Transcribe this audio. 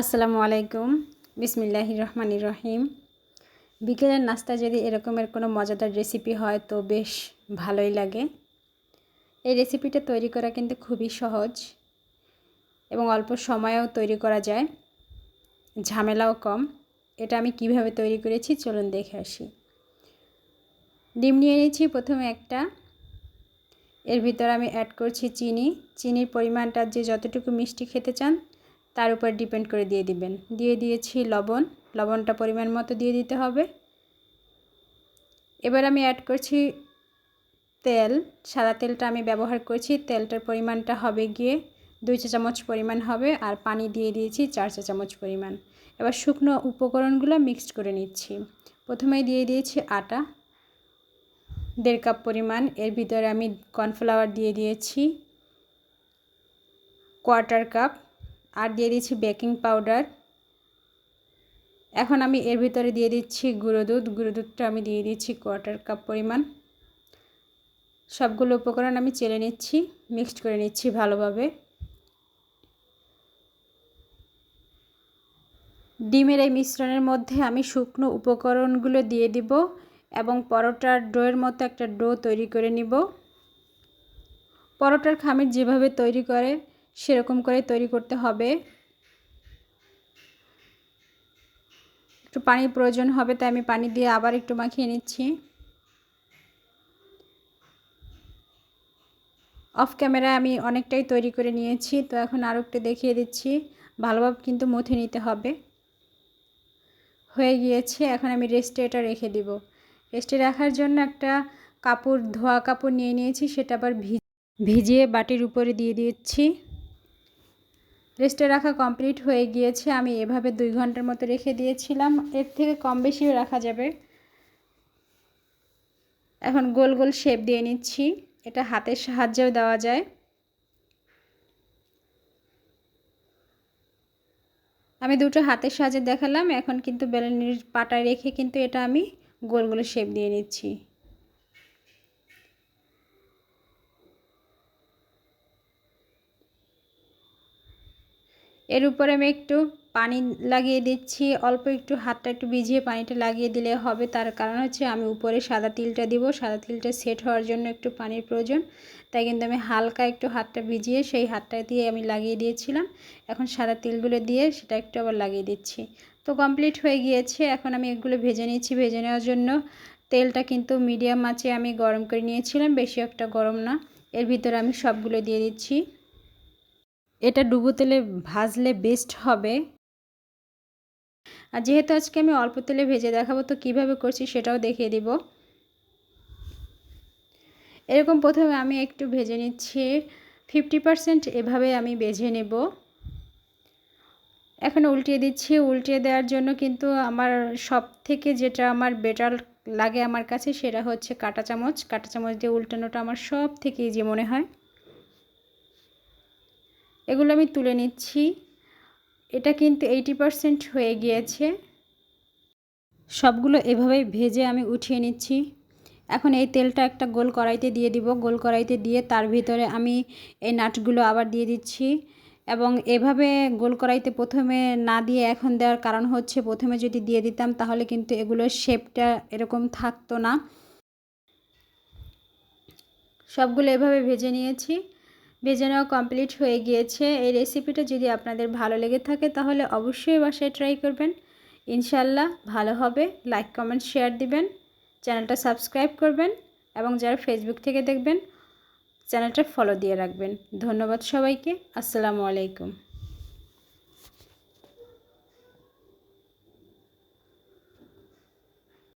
আসসালামু আলাইকুম। বিসমিল্লাহ রহমান রহিম। বিকেলের নাস্তা যদি এরকমের কোনো মজাদার রেসিপি হয় তো বেশ ভালোই লাগে। এই রেসিপিটা তৈরি করা কিন্তু খুবই সহজ এবং অল্প সময়েও তৈরি করা যায়। ঝামেলাও কম। এটা আমি কীভাবে তৈরি করেছি চলুন দেখে আসি। ডিম নিয়ে নিয়েছি প্রথমে একটা। এর ভিতর আমি অ্যাড করছি চিনি। চিনির পরিমাণটা যে যতটুকু মিষ্টি খেতে চান তার উপর ডিপেন্ড করে দিয়ে দিবেন। দিয়ে দিয়েছি লবণ। লবণটা পরিমাণ মতো দিয়ে দিতে হবে। এবার আমি অ্যাড করছি তেল। সাদা তেলটা আমি ব্যবহার করছি। তেলটার পরিমাণটা হবে গিয়ে দুই চা চামচ পরিমাণ হবে আর পানি দিয়ে দিয়েছি চার চা চামচ পরিমাণ। এবার শুকনো উপকরণগুলো মিক্সড করে নিচ্ছি। প্রথমে দিয়ে দিয়েছি আটা। দেড় কাপ পরিমাণ। এর ভিতরে আমি কর্নফ্লাওয়ার দিয়ে দিয়েছি। কোয়ার্টার কাপ আর দিয়ে দিচ্ছি বেকিং পাউডার। এখন আমি এর ভিতরে দিয়ে দিচ্ছি গুঁড়ো দুধ। গুঁড়ো দুধটা আমি দিয়ে দিচ্ছি কোয়ার্টার কাপ পরিমাণ। সবগুলো উপকরণ আমি চেলে নিচ্ছি মিক্সড করে নিচ্ছি ভালোভাবে। ডিমের এই মিশ্রণের মধ্যে আমি শুকনো উপকরণগুলো দিয়ে দিব এবং পরোটার ডোয়ের মতো একটা ডো তৈরি করে নিব। পরোটার খামির যেভাবে তৈরি করে সেরকম করে তৈরি করতে হবে। একটু পানির প্রয়োজন হবে, তাই আমি পানি দিয়ে আবার একটু মাখিয়ে নিচ্ছি। অফ ক্যামেরায় আমি অনেকটাই তৈরি করে নিয়েছি, তো এখন আরও একটু দেখিয়ে দিচ্ছি। ভালোভাবে কিন্তু মুথে নিতে হবে। হয়ে গিয়েছে, এখন আমি রেস্টে এটা রেখে দিব। রেস্টে রাখার জন্য একটা কাপড়, ধোয়া কাপড় নিয়ে নিয়েছি, সেটা আবার ভিজিয়ে বাটির উপরে দিয়ে দিচ্ছি। রেস্টে রাখা কমপ্লিট হয়ে গিয়েছে, আমি এভাবে দুই ঘণ্টার মতো রেখে দিয়েছিলাম। এর থেকে কম বেশিও রাখা যাবে। এখন গোল গোল শেপ দিয়ে নিচ্ছি, এটা হাতের সাহায্যেও দেওয়া যায়। আমি দুটো হাতের সাহায্যে দেখালাম, এখন কিন্তু বেলনির পাটায় রেখে কিন্তু এটা আমি গোল গোল শেপ দিয়ে নিচ্ছি। এর উপরে আমি একটু পানি লাগিয়ে দিচ্ছি। অল্প একটু হাতটা একটু ভিজিয়ে পানিটা লাগিয়ে দিলে হবে। তার কারণ হচ্ছে আমি উপরে সাদা তিলটা দিব। সাদা তিলটা সেট হওয়ার জন্য একটু পানির প্রয়োজন। তাই কিন্তু আমি হালকা একটু হাতটা ভিজিয়ে সেই হাতটা দিয়ে আমি লাগিয়ে দিয়েছিলাম। এখন সাদা তিলগুলো দিয়ে সেটা একটু আবার লাগিয়ে দিচ্ছি। তো কমপ্লিট হয়ে গিয়েছে। এখন আমি এগুলো ভেজে নিচ্ছি। ভেজে নেওয়ার জন্য তেলটা কিন্তু মিডিয়াম মাছে আমি গরম করে নিয়েছিলাম। বেশি একটা গরম না। এর ভিতরে আমি সবগুলো দিয়ে দিচ্ছি। এটা ডুবো তেলে ভাজলে বেস্ট হবে। আর যেহেতু আজকে আমি অল্প তেলে ভেজে দেখাবো, তো কীভাবে করছি সেটাও দেখিয়ে দিব। এরকম প্রথমে আমি একটু ভেজে নিচ্ছি ফিফটি পারসেন্ট এভাবে আমি বেজে নেব। এখন উল্টিয়ে দিচ্ছি, উল্টিয়ে দেওয়ার জন্য কিন্তু আমার সব থেকে যেটা আমার বেটার লাগে আমার কাছে সেটা হচ্ছে কাটা চামচ। কাটা চামচ দিয়ে উল্টানোটা আমার সব থেকে ইজি মনে হয়। এগুলো আমি তুলে নিচ্ছি। এটা কিন্তু এইটি পারসেন্ট হয়ে গিয়েছে। সবগুলো এভাবেই ভেজে আমি উঠিয়ে নিচ্ছি। এখন এই তেলটা একটা গোল কড়াইতে দিয়ে দিব। গোল কড়াইতে দিয়ে তার ভিতরে আমি এই নাটগুলো আবার দিয়ে দিচ্ছি। এবং এভাবে গোল কড়াইতে প্রথমে না দিয়ে এখন দেওয়ার কারণ হচ্ছে, প্রথমে যদি দিয়ে দিতাম তাহলে কিন্তু এগুলোর শেপটা এরকম থাকতো না। সবগুলো এভাবে ভেজে নিয়েছি। ভেজে নেওয়া কমপ্লিট হয়ে গিয়েছে। এই রেসিপিটা যদি আপনাদের ভালো লেগে থাকে, তাহলে অবশ্যই বাসায় ট্রাই করবেন। ইনশাল্লাহ ভালো হবে। লাইক কমেন্ট শেয়ার দিবেন। চ্যানেলটা সাবস্ক্রাইব করবেন এবং যারা ফেসবুক থেকে দেখবেন, চ্যানেলটা ফলো দিয়ে রাখবেন। ধন্যবাদ সবাইকে। আসসালামু আলাইকুম।